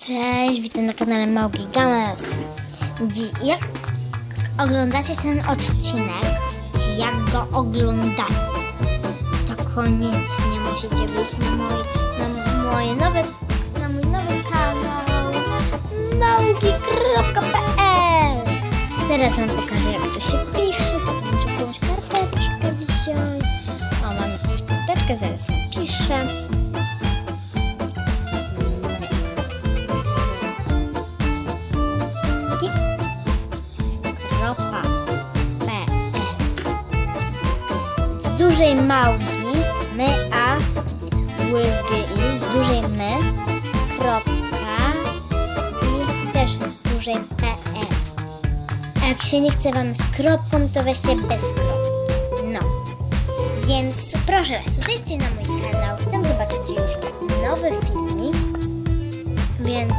Cześć, witam na kanale Małki Gamers. Jak oglądacie ten odcinek, czy jak go oglądacie, to koniecznie musicie być na, mój, na moje nowe, na mój nowy kanał małki.pl Teraz wam pokażę jak to się pisze, muszę jakąś karteczkę wziąć. O, mam jakąś karteczkę, zaraz napiszę. Dużej małgi my a łygi z dużej my kropka i też z dużej pl. A jak się nie chce wam z kropką, to weźcie bez kropki. No. Więc proszę was, zejdźcie na mój kanał, tam zobaczycie już nowy filmik. Więc